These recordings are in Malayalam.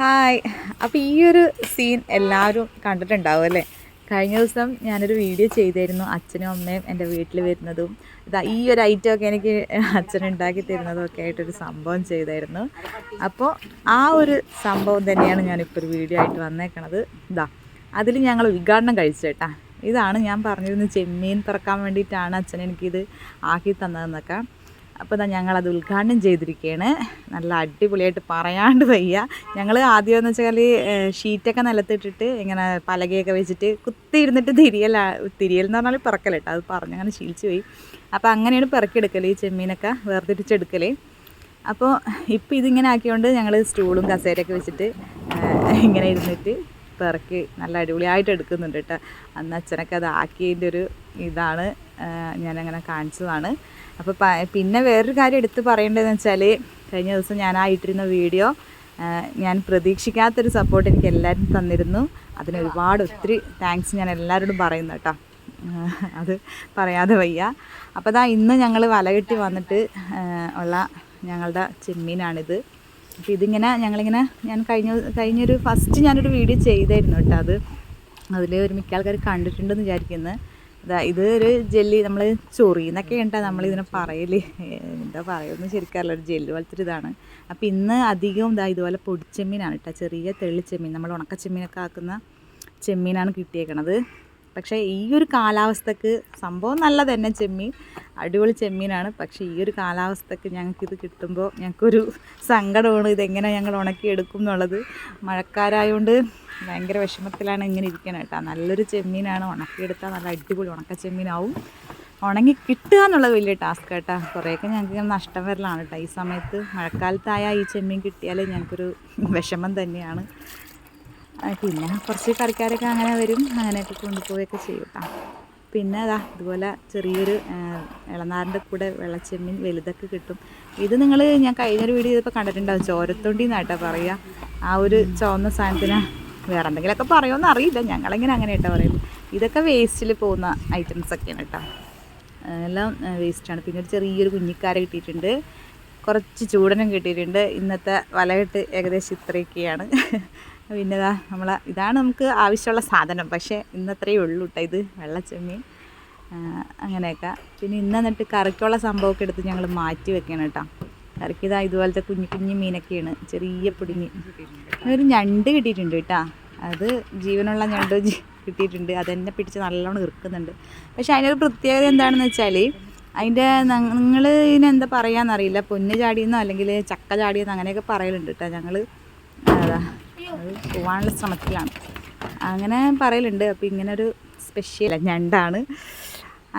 ഹായ് അപ്പോൾ ഈ ഒരു സീൻ എല്ലാവരും കണ്ടിട്ടുണ്ടാവും അല്ലേ? കഴിഞ്ഞ ദിവസം ഞാനൊരു വീഡിയോ ചെയ്തായിരുന്നു അച്ഛനും അമ്മയും എന്റെ വീട്ടിൽ വരുന്നതും. ഇതാ ഈ ഒരു ഐറ്റം ഒക്കെ എനിക്ക് അച്ഛൻ ഉണ്ടാക്കി തരുന്നതും ഒക്കെ ആയിട്ടൊരു സംഭവം ചെയ്തായിരുന്നു. അപ്പോൾ ആ ഒരു സംഭവം തന്നെയാണ് ഞാനിപ്പോൾ ഒരു വീഡിയോ ആയിട്ട് വന്നേക്കണത്. ഇതാ അതിൽ ഞങ്ങൾ ഉദ്ഘാടനം കഴിച്ചു കേട്ടാ. ഇതാണ് ഞാൻ പറഞ്ഞിരുന്നത് ചെമ്മീൻ തുറക്കാൻ വേണ്ടിയിട്ടാണ് അച്ഛൻ എനിക്കിത് ആക്കി തന്നതെന്നൊക്കെ. അപ്പോൾ ഇതാ ഞങ്ങളത് ഉദ്ഘാടനം ചെയ്തിരിക്കുകയാണ് നല്ല അടിപൊളിയായിട്ട് പറയാണ്ട് വയ്യ. ഞങ്ങൾ ആദ്യം എന്ന് വെച്ചാൽ ഷീറ്റൊക്കെ നിലത്തിട്ടിട്ട് ഇങ്ങനെ പലകയൊക്കെ വെച്ചിട്ട് കുത്തി ഇരുന്നിട്ട് തിരിയൽ എന്ന് പറഞ്ഞാൽ പിറക്കൽ കേട്ടോ അത് പറഞ്ഞ് അങ്ങനെ ശീലിച്ച് പോയി. അപ്പോൾ അങ്ങനെയാണ് പിറക്കിയെടുക്കൽ ഈ ചെമ്മീനൊക്കെ വേർതിരിച്ചെടുക്കൽ അപ്പോൾ ഇപ്പോൾ ഇതിങ്ങനെ ആക്കിയോണ്ട് ഞങ്ങൾ സ്റ്റൂളും കസേരയൊക്കെ വെച്ചിട്ട് ഇങ്ങനെ ഇരുന്നിട്ട് പിറക്കി നല്ല അടിപൊളിയായിട്ട് എടുക്കുന്നുണ്ട് കേട്ടോ. അന്ന് അച്ഛനൊക്കെ അത് ആക്കിയതിന്റെ ഒരു ഇതാണ് ഞാനങ്ങനെ കാണിച്ചതാണ്. അപ്പോൾ പിന്നെ വേറൊരു കാര്യം എടുത്ത് പറയേണ്ടതെന്ന് വെച്ചാൽ കഴിഞ്ഞ ദിവസം ഞാൻ ആ വീഡിയോ ഞാൻ പ്രതീക്ഷിക്കാത്തൊരു സപ്പോർട്ട് എനിക്ക് എല്ലാവരും തന്നിരുന്നു. അതിന് ഒരുപാട് ഒത്തിരി താങ്ക്സ് ഞാൻ എല്ലാവരോടും പറയുന്നു കേട്ടോ. അത് പറയാതെ വയ്യ. അപ്പോൾ അതാ ഇന്ന് ഞങ്ങൾ വലകെട്ടി വന്നിട്ട് ഉള്ള ഞങ്ങളുടെ ചെമ്മീനാണിത്. അപ്പോൾ ഇതിങ്ങനെ ഞങ്ങളിങ്ങനെ ഞാൻ കഴിഞ്ഞ കഴിഞ്ഞൊരു ഫസ്റ്റ് ഞാനൊരു വീഡിയോ ചെയ്തായിരുന്നു കേട്ടോ അത്. അതിൽ ഒരു മിക്ക ആൾക്കാർ കണ്ടിട്ടുണ്ടെന്ന് വിചാരിക്കുന്നത് ഇതാ ഇത് ഒരു ജെല്ലി നമ്മൾ ചൊറിയെന്നൊക്കെ ഉണ്ടാ നമ്മളിതിനെ പറയൽ. എന്താ പറയുമെന്ന് ശരിക്കറില്ല ഒരു ജെല്ല് പോലത്തെ ഇതാണ്. അപ്പോൾ ഇന്ന് അധികവും ഇതാ ഇതുപോലെ പൊടിച്ചെമ്മീനാണ് കേട്ടോ ചെറിയ തെളിച്ചെമ്മീൻ നമ്മൾ ഉണക്കച്ചെമ്മീനൊക്കെ ആക്കുന്ന ചെമ്മീനാണ് കിട്ടിയേക്കണത്. പക്ഷേ ഈ ഒരു കാലാവസ്ഥക്ക് സംഭവം നല്ല തന്നെ ചെമ്മീൻ. അടിപൊളി ചെമ്മീനാണ്. പക്ഷേ ഈ ഒരു കാലാവസ്ഥക്ക് ഞങ്ങൾക്കിത് കിട്ടുമ്പോൾ ഞങ്ങൾക്കൊരു സങ്കടമാണ്. ഇതെങ്ങനെ ഞങ്ങൾ ഉണക്കിയെടുക്കും എന്നുള്ളത്. മഴക്കാരായതുകൊണ്ട് ഭയങ്കര വിഷമത്തിലാണ് ഇങ്ങനെ ഇരിക്കണം കേട്ടോ. നല്ലൊരു ചെമ്മീനാണ്. ഉണക്കിയെടുത്താൽ നല്ല അടിപൊളി ഉണക്ക ചെമ്മീനാവും. ഉണങ്ങി കിട്ടുക എന്നുള്ളത് വലിയ ടാസ്ക് കേട്ടോ. കുറേയൊക്കെ ഞങ്ങൾക്ക് നഷ്ടം വരലാണ് കേട്ടോ. ഈ സമയത്ത് മഴക്കാലത്തായ ഈ ചെമ്മീൻ കിട്ടിയാൽ ഞങ്ങൾക്കൊരു വിഷമം തന്നെയാണ്. പിന്നെ കുറച്ച് കറിക്കാരൊക്കെ അങ്ങനെ വരും. അങ്ങനെയൊക്കെ കൊണ്ടുപോവുകയൊക്കെ ചെയ്യും കേട്ടോ പിന്നെ അതാ ഇതുപോലെ ചെറിയൊരു ഇളനാറിന്റെ കൂടെ വെള്ളച്ചെമ്മീൻ വലുതൊക്കെ കിട്ടും. ഇത് നിങ്ങൾ ഞാൻ കഴിഞ്ഞൊരു വീഡിയോ ഇതിപ്പോൾ കണ്ടിട്ടുണ്ടാവും. ചോരത്തൊണ്ടി എന്നായിട്ടാ പറയുക ആ ഒരു ചുവന്ന സാധനത്തിന്. വേറെ എന്തെങ്കിലുമൊക്കെ പറയുമെന്ന് അറിയില്ല. ഞങ്ങളിങ്ങനെ അങ്ങനെ കേട്ടോ പറയുന്നത് ഇതൊക്കെ വേസ്റ്റിൽ പോകുന്ന ഐറ്റംസ് ഒക്കെയാണ് കേട്ടോ എല്ലാം വേസ്റ്റാണ് പിന്നെ ഒരു ചെറിയൊരു കുഞ്ഞിക്കാര കിട്ടിയിട്ടുണ്ട്. കുറച്ച് ചൂടനം കിട്ടിയിട്ടുണ്ട്. ഇന്നത്തെ വലകെട്ട് ഏകദേശം ഇത്രയൊക്കെയാണ്. പിന്നെ ഇതാ നമ്മളെ ഇതാണ് നമുക്ക് ആവശ്യമുള്ള സാധനം. പക്ഷേ ഇന്നത്രയേ ഉള്ളൂ കേട്ടോ ഇത് വെള്ളച്ചെമ്മീൻ അങ്ങനെയൊക്കെ. പിന്നെ ഇന്ന് എന്നിട്ട് കറിക്കുള്ള സംഭവമൊക്കെ എടുത്ത് ഞങ്ങൾ മാറ്റി വെക്കണം കേട്ടോ കറിക്ക് ഇതാ ഇതുപോലത്തെ കുഞ്ഞു കുഞ്ഞു മീനൊക്കെയാണ് ചെറിയ പൊടിമീൻ ഒരു ഞണ്ട് കിട്ടിയിട്ടുണ്ട് കേട്ടോ അത് ജീവനുള്ള ഞണ്ട് കിട്ടിയിട്ടുണ്ട്. അതെന്നെ പിടിച്ച് നല്ലോണം ഇറുക്കുന്നുണ്ട്. പക്ഷേ അതിനൊരു പ്രത്യേകത എന്താണെന്ന് വെച്ചാൽ അതിന്റെ നിങ്ങൾ ഇതിനെന്താ പറയാന്നറിയില്ല. പൊന്ന് ചാടിയെന്നോ അല്ലെങ്കിൽ ചക്ക ചാടിയെന്നോ അങ്ങനെയൊക്കെ പറയലുണ്ട് കേട്ടോ ഞങ്ങൾ അതാ. പോവാനുള്ള ശ്രമത്തിലാണ്. അങ്ങനെ പറയലുണ്ട്. അപ്പോൾ ഒരു സ്പെഷ്യൽ ഞണ്ടാണ്.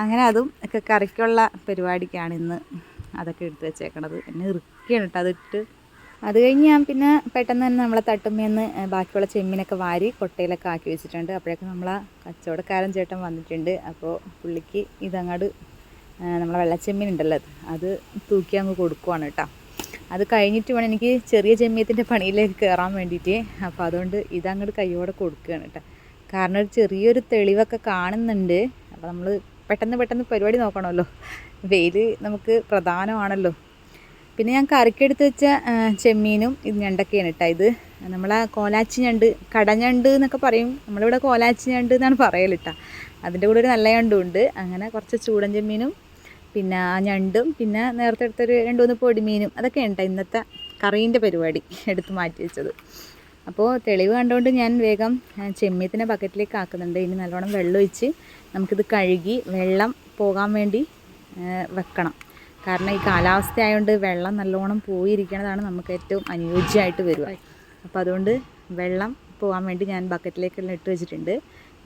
അങ്ങനെ അതും ഒക്കെ കറിക്കുള്ള പരിപാടിക്കാണ് ഇന്ന് അതൊക്കെ എടുത്ത് വെച്ചേക്കണത്. എന്നെ ഇറുക്കിയാണ് കേട്ടോ അതിട്ട്. അത് കഴിഞ്ഞ് ഞാൻ പിന്നെ പെട്ടെന്ന് തന്നെ നമ്മളെ തട്ടുമ്മേന്ന് ബാക്കിയുള്ള ചെമ്മീനൊക്കെ വാരി കൊട്ടയിലൊക്കെ ആക്കി വെച്ചിട്ടുണ്ട്. അപ്പോഴേക്കും നമ്മളെ കച്ചവടക്കാരൻ ചേട്ടൻ വന്നിട്ടുണ്ട്. അപ്പോൾ പുള്ളിക്ക് ഇതങ്ങോട്ട് നമ്മളെ വെള്ളച്ചെമ്മീൻ ഉണ്ടല്ലോ അത് തൂക്കി അങ്ങ് കൊടുക്കുവാണ് കേട്ടോ അത് കഴിഞ്ഞിട്ട് വേണം എനിക്ക് ചെറിയ ജമ്യത്തിന്റെ പണിയിലേക്ക് കയറാൻ വേണ്ടിയിട്ട്. അപ്പോൾ അതുകൊണ്ട് ഇതങ്ങോട്ട് കൈയോടെ കൊടുക്കുകയാണ് കേട്ടോ. കാരണം ഒരു ചെറിയൊരു തെളിവൊക്കെ കാണുന്നുണ്ട്. അപ്പോൾ നമ്മൾ പെട്ടെന്ന് പെട്ടെന്ന് പരിപാടി നോക്കണമല്ലോ. വെയിൽ നമുക്ക് പ്രധാനമാണല്ലോ. പിന്നെ ഞാൻ കറിക്കെടുത്ത് വെച്ച ചെമ്മീനും ഇത് ഞണ്ടൊക്കെയാണ് കേട്ടോ ഇത്. നമ്മളെ കോലാച്ചി ഞണ്ട് കടഞ്ഞണ്ട് എന്നൊക്കെ പറയും. നമ്മളിവിടെ കോലാച്ചി ഞണ്ട് എന്നാണ് പറയൽ കേട്ടോ. അതിന്റെ കൂടെ ഒരു നല്ല ഞണ്ടും ഉണ്ട്. അങ്ങനെ കുറച്ച് ചൂടൻ ചെമ്മീനും പിന്നെ ആ ഞണ്ടും പിന്നെ നേരത്തെ എടുത്തൊരു രണ്ട് മൂന്ന് പൊടിമീനും അതൊക്കെ ഉണ്ട്. ഇന്നത്തെ കറീന്റെ പരിപാടി എടുത്ത് മാറ്റി വെച്ചത്. അപ്പോൾ തെളിവ് കണ്ടുകൊണ്ട് ഞാൻ വേഗം ചെമ്മീത്തിനെ ബക്കറ്റിലേക്ക് ആക്കുന്നുണ്ട്. ഇനി നല്ലോണം വെള്ളം ഒഴിച്ച് നമുക്കിത് കഴുകി വെള്ളം പോകാൻ വേണ്ടി വെക്കണം. കാരണം ഈ കാലാവസ്ഥ ആയതുകൊണ്ട് വെള്ളം നല്ലോണം പോയിരിക്കണതാണ് നമുക്ക് ഏറ്റവും അനുയോജ്യമായിട്ട് വരിക. അപ്പോൾ അതുകൊണ്ട് വെള്ളം പോകാൻ വേണ്ടി ഞാൻ ബക്കറ്റിലേക്കെല്ലാം ഇട്ട് വെച്ചിട്ടുണ്ട്.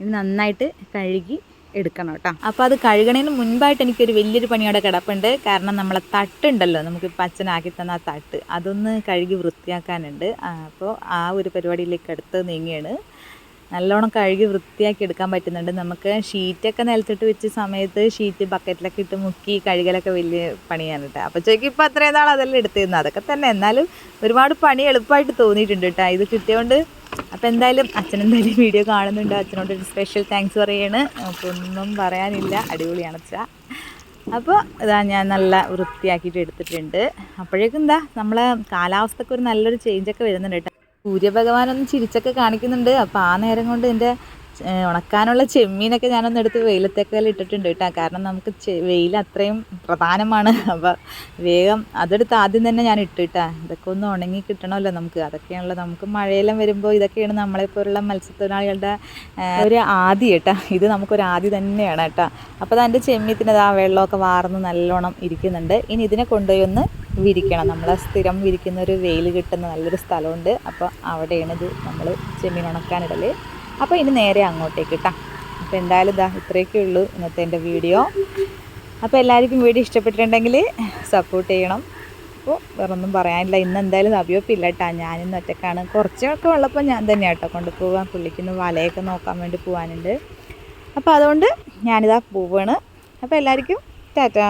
ഇനി നന്നായിട്ട് കഴുകി എടുക്കണം കേട്ടോ. അപ്പോൾ അത് കഴുകണതിന് മുൻപായിട്ട് എനിക്കൊരു വലിയൊരു പണിയോടെ കിടപ്പുണ്ട്. കാരണം നമ്മളെ തട്ടുണ്ടല്ലോ നമുക്ക് പച്ചനാക്കി തന്ന ആ തട്ട്. അതൊന്ന് കഴുകി വൃത്തിയാക്കാനുണ്ട്. അപ്പോൾ ആ ഒരു പരിപാടിയിലേക്ക് അടുത്ത് നീങ്ങിയാണ് നല്ലോണം കഴുകി വൃത്തിയാക്കി എടുക്കാൻ പറ്റുന്നുണ്ട്. നമുക്ക് ഷീറ്റൊക്കെ നിലത്തിട്ട് വെച്ച സമയത്ത് ഷീറ്റ് ബക്കറ്റിലൊക്കെ ഇട്ട് മുക്കി കഴുകലൊക്കെ വലിയ പണിയാണ് കേട്ടോ അപ്പോൾ ചോദിക്കും ഇപ്പോൾ അത്രയും നാൾ അതെല്ലാം എടുത്തിരുന്നു അതൊക്കെ തന്നെ. എന്നാലും ഒരുപാട് പണി എളുപ്പമായിട്ട് തോന്നിയിട്ടുണ്ട് കേട്ടോ ഇത് കിട്ടിയതുകൊണ്ട് അപ്പോൾ എന്തായാലും അച്ഛൻ എന്തായാലും വീഡിയോ കാണുന്നുണ്ട്. അച്ഛനോട് ഒരു സ്പെഷ്യൽ താങ്ക്സ് പറയാണ്. അപ്പോൾ പറയാനില്ല. അടിപൊളിയാണ് അച്ഛ അപ്പോൾ ഇതാ ഞാൻ നല്ല വൃത്തിയാക്കിയിട്ട് എടുത്തിട്ടുണ്ട്. അപ്പോഴേക്കും എന്താ നമ്മളെ കാലാവസ്ഥക്ക് ഒരു നല്ലൊരു ചേഞ്ചൊക്കെ വരുന്നുണ്ട് കേട്ടോ സൂര്യഭഗവാനൊന്ന് ചിരിച്ചൊക്കെ കാണിക്കുന്നുണ്ട്. അപ്പോൾ ആ നേരം കൊണ്ട് എന്റെ ഉണക്കാനുള്ള ചെമ്മീനൊക്കെ ഞാനൊന്ന് എടുത്ത് വെയിലത്തേക്കെല്ലാം ഇട്ടിട്ടുണ്ട് കേട്ടോ. കാരണം നമുക്ക് വെയിൽ അത്രയും പ്രധാനമാണ്. അപ്പോൾ വേഗം അതെടുത്ത് ആദ്യം തന്നെ ഞാൻ ഇട്ട് കേട്ടാ. ഇതൊക്കെ ഒന്ന് ഉണങ്ങി കിട്ടണമല്ലോ നമുക്ക്. അതൊക്കെയാണല്ലോ നമുക്ക് മഴയെല്ലാം വരുമ്പോൾ ഇതൊക്കെയാണ് നമ്മളെപ്പോലുള്ള മത്സ്യത്തൊഴിലാളികളുടെ ഒരു ആദി കേട്ടാ. ഇത് നമുക്കൊരു ആദി തന്നെയാണ് കേട്ടോ. അപ്പോൾ അതിന്റെ ചെമ്മീത്തിനത് ആ വെള്ളമൊക്കെ വാർന്ന് നല്ലോണം ഇരിക്കുന്നുണ്ട്. ഇനി ഇതിനെ കൊണ്ടുപോയി ഒന്ന് വിരിക്കണം. നമ്മൾ സ്ഥിരം വിരിക്കുന്ന ഒരു വെയിൽ കിട്ടുന്ന നല്ലൊരു സ്ഥലമുണ്ട്. അപ്പോൾ അവിടെയാണ് ഇത് നമ്മൾ ചെമ്മീൻ ഉണക്കാനിടൽ അപ്പോൾ ഇനി നേരെ അങ്ങോട്ടേക്ക് കേട്ടോ അപ്പോൾ എന്തായാലും ഇതാ ഇത്രയൊക്കെ ഉള്ളൂ ഇന്നത്തെ എന്റെ വീഡിയോ. അപ്പോൾ എല്ലാവർക്കും വീഡിയോ ഇഷ്ടപ്പെട്ടിട്ടുണ്ടെങ്കിൽ സപ്പോർട്ട് ചെയ്യണം. അപ്പോൾ വേറെ ഒന്നും പറയാനില്ല. ഇന്ന് എന്തായാലും അഭിയോപ്പില്ല കേട്ടോ ഞാനിന്ന് ഒറ്റക്കാണ്. കുറച്ചൊക്കെ ഉള്ളപ്പോൾ ഞാൻ തന്നെ കേട്ടോ കൊണ്ടുപോകാൻ പുള്ളിക്കുന്ന വലയൊക്കെ നോക്കാൻ വേണ്ടി പോകാനുണ്ട് അപ്പോൾ അതുകൊണ്ട് ഞാനിതാ പോവാണ്. അപ്പോൾ എല്ലാവർക്കും ടാറ്റാ.